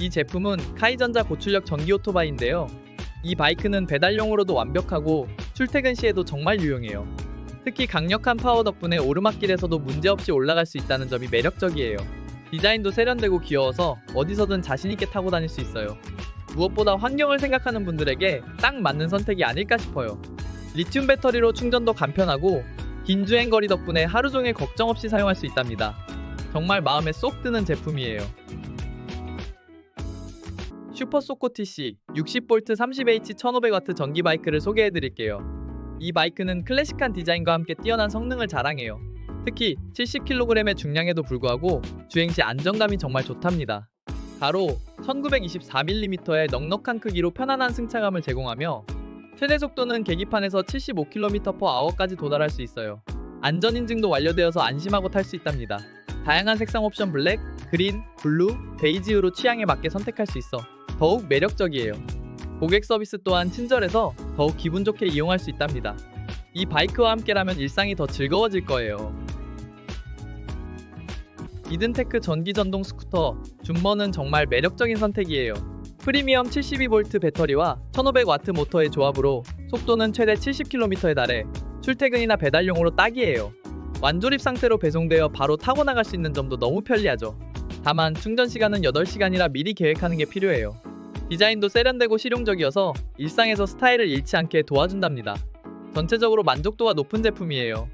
이 제품은 카이전자 고출력 전기 오토바이인데요. 이 바이크는 배달용으로도 완벽하고 출퇴근 시에도 정말 유용해요. 특히 강력한 파워 덕분에 오르막길에서도 문제없이 올라갈 수 있다는 점이 매력적이에요. 디자인도 세련되고 귀여워서 어디서든 자신있게 타고 다닐 수 있어요. 무엇보다 환경을 생각하는 분들에게 딱 맞는 선택이 아닐까 싶어요. 리튬 배터리로 충전도 간편하고 긴 주행 거리 덕분에 하루 종일 걱정 없이 사용할 수 있답니다. 정말 마음에 쏙 드는 제품이에요. 슈퍼 소코 TC 60V 30H 1500W 전기 바이크를 소개해 드릴게요. 이 바이크는 클래식한 디자인과 함께 뛰어난 성능을 자랑해요. 특히 70kg의 중량에도 불구하고 주행 시 안정감이 정말 좋답니다. 가로 1924mm의 넉넉한 크기로 편안한 승차감을 제공하며 최대 속도는 계기판에서 75km/h까지 도달할 수 있어요. 안전 인증도 완료되어서 안심하고 탈 수 있답니다. 다양한 색상 옵션 블랙, 그린, 블루, 베이지으로 취향에 맞게 선택할 수 있어 더욱 매력적이에요. 고객 서비스 또한 친절해서 더욱 기분 좋게 이용할 수 있답니다. 이 바이크와 함께라면 일상이 더 즐거워질 거예요. 이든테크 전기 전동 스쿠터 줌머는 정말 매력적인 선택이에요. 프리미엄 72V 배터리와 1500W 모터의 조합으로 속도는 최대 70km에 달해 출퇴근이나 배달용으로 딱이에요. 완조립 상태로 배송되어 바로 타고 나갈 수 있는 점도 너무 편리하죠. 다만 충전 시간은 8시간이라 미리 계획하는 게 필요해요. 디자인도 세련되고 실용적이어서 일상에서 스타일을 잃지 않게 도와준답니다. 전체적으로 만족도가 높은 제품이에요.